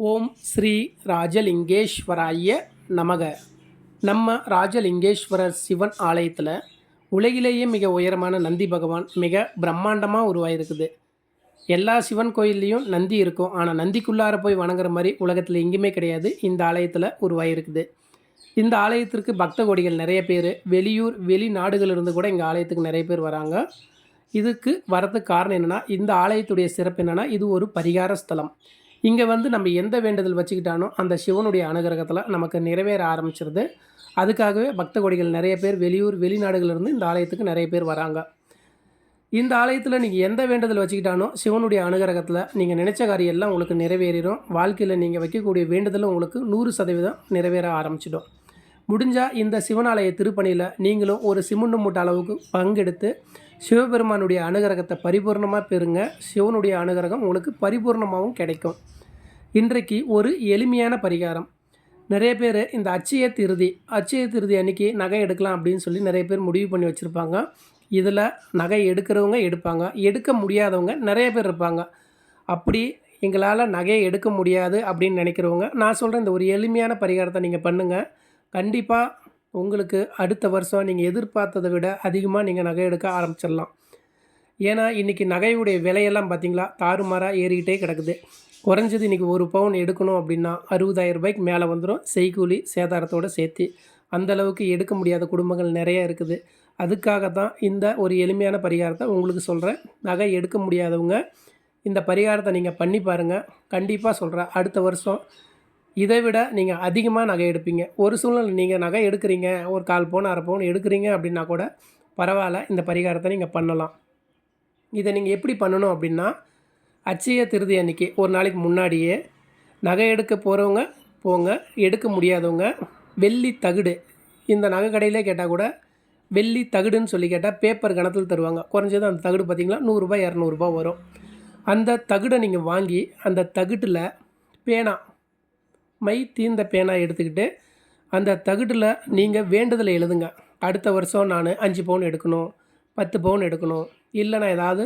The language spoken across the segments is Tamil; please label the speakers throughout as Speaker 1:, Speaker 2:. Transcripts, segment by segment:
Speaker 1: ஓம் ஸ்ரீ ராஜலிங்கேஸ்வராய நமக. நம்ம ராஜலிங்கேஸ்வரர் சிவன் ஆலயத்தில் உலகிலேயே மிக உயரமான நந்தி பகவான் மிக பிரம்மாண்டமாக உருவாயிருக்குது. எல்லா சிவன் கோயில்லையும் நந்தி இருக்கும். ஆனால் நந்திக்குள்ளார போய் வணங்குற மாதிரி உலகத்தில் எங்கேயுமே கிடையாது. இந்த ஆலயத்தில் உருவாயிருக்குது. இந்த ஆலயத்திற்கு பக்த கோடிகள் நிறைய பேர் வெளியூர் வெளிநாடுகளிலிருந்து கூட இங்கே ஆலயத்துக்கு நிறைய பேர் வராங்க. இதுக்கு வரதுக்கு காரணம் என்னென்னா இந்த ஆலயத்துடைய சிறப்பு என்னென்னா இது ஒரு பரிகார ஸ்தலம். இங்கே வந்து நம்ம எந்த வேண்டுதல் வச்சுக்கிட்டானோ அந்த சிவனுடைய அனுகிரகத்தில் நமக்கு நிறைவேற ஆரம்பிச்சிருது. அதுக்காகவே பக்த கோடிகள் நிறைய பேர் வெளியூர் வெளிநாடுகளிலிருந்து இந்த ஆலயத்துக்கு நிறைய பேர் வராங்க. இந்த ஆலயத்தில் நீங்கள் எந்த வேண்டுதல் வச்சுக்கிட்டானோ சிவனுடைய அனுகிரகத்தில் நீங்கள் நினச்ச காரியம் எல்லாம் உங்களுக்கு நிறைவேறிடும் வாழ்க்கையில் நீங்கள் வைக்கக்கூடிய வேண்டுதலும் உங்களுக்கு நூறு சதவீதம் நிறைவேற ஆரம்பிச்சிடும். முடிஞ்சால் இந்த சிவனாலய திருப்பணியில் நீங்களும் ஒரு சிமுண்டு மூட்டை அளவுக்கு பங்கெடுத்து சிவபெருமானுடைய அனுகிரகத்தை பரிபூர்ணமாக பெறுங்க. சிவனுடைய அனுகிரகம் உங்களுக்கு பரிபூர்ணமாகவும் கிடைக்கும். இன்றைக்கு ஒரு எளிமையான பரிகாரம். நிறைய பேர் இந்த அச்சய திருதி அச்சய திருதி அன்றைக்கி நகை எடுக்கலாம் அப்படின்னு சொல்லி நிறைய பேர் முடிவு பண்ணி வச்சுருப்பாங்க. இதில் நகை எடுக்கிறவங்க எடுப்பாங்க. எடுக்க முடியாதவங்க நிறைய பேர் இருப்பாங்க. அப்படி எங்களால் நகையை எடுக்க முடியாது அப்படின்னு நினைக்கிறவங்க நான் சொல்கிறேன் இந்த ஒரு எளிமையான பரிகாரத்தை நீங்கள் பண்ணுங்கள் கண்டிப்பாக உங்களுக்கு அடுத்த வருஷம் நீங்கள் எதிர்பார்த்ததை விட அதிகமாக நீங்கள் நகை எடுக்க ஆரம்பிச்சிடலாம். ஏன்னா இன்றைக்கி நகையுடைய விலையெல்லாம் பார்த்திங்களா தாறுமாறாக ஏறிக்கிட்டே கிடக்குது. குறைஞ்சது இன்றைக்கி ஒரு பவுன் எடுக்கணும் அப்படின்னா அறுபதாயிரம் ரூபாய்க்கு மேலே வந்துடும் செய்கூலி சேதாரத்தோடு சேர்த்து அந்தளவுக்கு எடுக்க முடியாத குடும்பங்கள் நிறைய இருக்குது. அதுக்காக தான் இந்த ஒரு எளிமையான பரிகாரத்தை உங்களுக்கு சொல்கிறேன் நகை எடுக்க முடியாதவங்க இந்த பரிகாரத்தை நீங்கள் பண்ணி பாருங்கள் கண்டிப்பாக சொல்கிறேன் அடுத்த வருஷம் இதை விட நீங்கள் அதிகமாக நகை எடுப்பீங்க. ஒரு சூழ்நிலை நீங்கள் நகை எடுக்கிறீங்க ஒரு கால் பவுன் அரை பவுன் எடுக்கிறீங்க அப்படின்னா கூட பரவாயில்ல இந்த பரிகாரத்தை நீங்கள் பண்ணலாம். இதை நீங்கள் எப்படி பண்ணணும் அப்படின்னா அச்சய திருதி அன்றைக்கி ஒரு நாளைக்கு முன்னாடியே நகை எடுக்க போகிறவங்க போங்க எடுக்க முடியாதவங்க வெள்ளி தகுடு. இந்த நகை கடையிலே கேட்டால் கூட வெள்ளி தகுடுன்னு சொல்லி கேட்டால் பேப்பர் கணத்தில் தருவாங்க. குறைஞ்சது அந்த தகுடு பார்த்திங்களா நூறுரூபா இரநூறுபா வரும். அந்த தகுடை நீங்கள் வாங்கி அந்த தகுட்டில் பேனா மை தீர்ந்த பேனா எடுத்துக்கிட்டு அந்த தகுட்டில் நீங்கள் வேண்டுதலை எழுதுங்க. அடுத்த வருஷம் நான் அஞ்சு பவுன் எடுக்கணும் பத்து பவுன் எடுக்கணும். இல்லை நான் ஏதாவது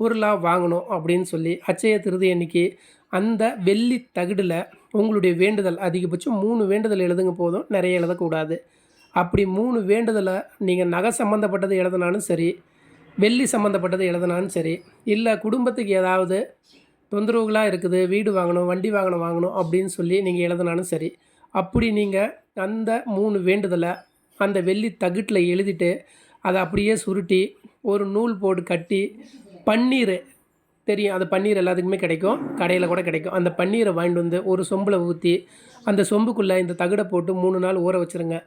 Speaker 1: பொருளாக வாங்கணும் அப்படின்னு சொல்லி அச்சய திருதி அன்னைக்கு அந்த வெள்ளி தகுடில் உங்களுடைய வேண்டுதல் அதிகபட்சம் மூணு வேண்டுதல் எழுதுங்க போதும். நிறைய எழுதக்கூடாது. அப்படி மூணு வேண்டுதலை நீங்கள் நகை சம்மந்தப்பட்டது எழுதினாலும் சரி வெள்ளி சம்மந்தப்பட்டது எழுதினாலும் சரி இல்லை குடும்பத்துக்கு ஏதாவது தொந்தரவுகளாக இருக்குது வீடு வாங்கணும் வண்டி வாங்கணும் வாங்கணும் அப்படின்னு சொல்லி நீங்கள் எழுதினாலும் சரி அப்படி நீங்கள் அந்த மூணு வேண்டுதலை அந்த வெள்ளி தகுட்டில் எழுதிட்டு அதை அப்படியே சுருட்டி ஒரு நூல் போட்டு கட்டி பன்னீர். தெரியும் அந்த பன்னீர் எல்லாத்துக்குமே கிடைக்கும். கடையில் கூட கிடைக்கும். அந்த பன்னீரை வாங்கிட்டு வந்து ஒரு சொம்பில் ஊற்றி அந்த சொம்புக்குள்ளே இந்த தகுடை போட்டு மூணு நாள் ஊற வச்சுருங்க.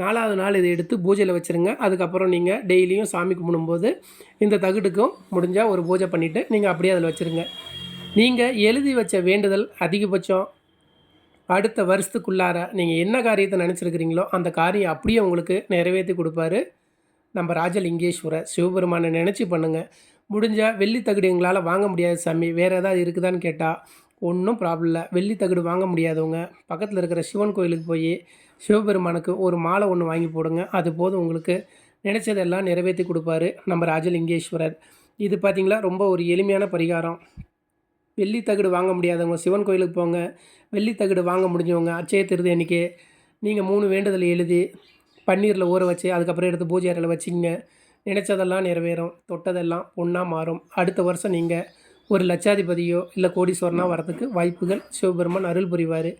Speaker 1: நாலாவது நாள் இதை எடுத்து பூஜையில் வச்சுருங்க. அதுக்கப்புறம் நீங்கள் டெய்லியும் சாமி கும்பிடும்போது இந்த தகுடுக்கும் முடிஞ்சால் ஒரு பூஜை பண்ணிவிட்டு நீங்கள் அப்படியே அதில் வச்சுருங்க. நீங்கள் எழுதி வச்ச வேண்டுதல் அதிகபட்சம் அடுத்த வருஷத்துக்குள்ளார நீங்கள் என்ன காரியத்தை நினச்சிருக்கிறீங்களோ அந்த காரியம் அப்படியே உங்களுக்கு நிறைவேற்றி கொடுப்பாரு. நம்ம ராஜலிங்கேஸ்வரர் சிவபெருமானை நினச்சி பண்ணுங்கள் முடிஞ்சால் வெள்ளி தகுடு எங்களால் வாங்க முடியாது சாமி. வேறு ஏதாவது இருக்குதான்னு கேட்டால் ஒன்றும் ப்ராப்ளம் இல்லை. வெள்ளி தகுடு வாங்க முடியாதவங்க பக்கத்தில் இருக்கிற சிவன் கோயிலுக்கு போய் சிவபெருமானுக்கு ஒரு மாலை ஒன்று வாங்கி போடுங்க. அது போதும் உங்களுக்கு. நினச்சதெல்லாம் நிறைவேற்றி கொடுப்பாரு நம்ம ராஜலிங்கேஸ்வரர். இது பார்த்திங்களா ரொம்ப ஒரு எளிமையான பரிகாரம். வெள்ளி தகுடு வாங்க முடியாதவங்க சிவன் கோயிலுக்கு போங்க. வெள்ளி தகுடு வாங்க முடிஞ்சவங்க அச்சய திருது அன்றைக்கி நீங்கள் மூணு வேண்டுதல் எழுதி பன்னீரில் ஊற வச்சு அதுக்கப்புறம் எடுத்து பூஜை அறையில் வச்சிங்க நினச்சதெல்லாம் நிறைவேறும் தொட்டதெல்லாம் பொண்ணாக மாறும். அடுத்த வருஷம் நீங்கள் ஒரு லட்சாதிபதியோ இல்லை கோடீஸ்வரனாக வரதுக்கு வாய்ப்புகள் சிவபெருமான் அருள் புரிவார்.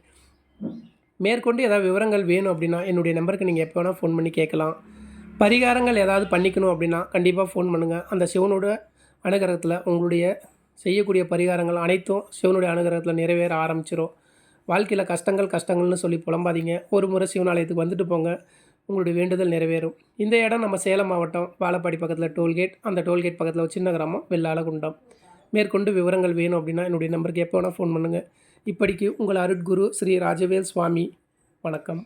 Speaker 1: மேற்கொண்டு ஏதாவது விவரங்கள் வேணும் அப்படின்னா என்னுடைய நம்பருக்கு நீங்கள் எப்போ வேணால் ஃபோன் பண்ணி கேட்கலாம். பரிகாரங்கள் ஏதாவது பண்ணிக்கணும் அப்படின்னா கண்டிப்பாக ஃபோன் பண்ணுங்கள் அந்த சிவனோட அனுகிரகத்தில் உங்களுடைய செய்யக்கூடிய பரிகாரங்கள் அனைத்தும் சிவனுடைய அனுகிரகத்தில் நிறைவேற ஆரம்பிச்சிடும் வாழ்க்கையில் கஷ்டங்கள் கஷ்டங்கள்னு சொல்லி புலம்பாதீங்க. ஒரு முறை சிவனாலயத்துக்கு வந்துட்டு போங்க. உங்களுடைய வேண்டுதல் நிறைவேறும். இந்த இடம் நம்ம சேலம் மாவட்டம் வாழப்பாடி பக்கத்தில் டோல்கேட். அந்த டோல்கேட் பக்கத்தில் ஒரு சின்ன கிராமம் வெள்ளாளகுண்டம். மேற்கொண்டு விவரங்கள் வேணும் அப்படின்னா என்னுடைய நம்பருக்கு எப்போ வேணால் ஃபோன் பண்ணுங்கள் இப்படிக்கு உங்கள் அருட்குரு ஸ்ரீ ராஜவேல் சுவாமி. வணக்கம்.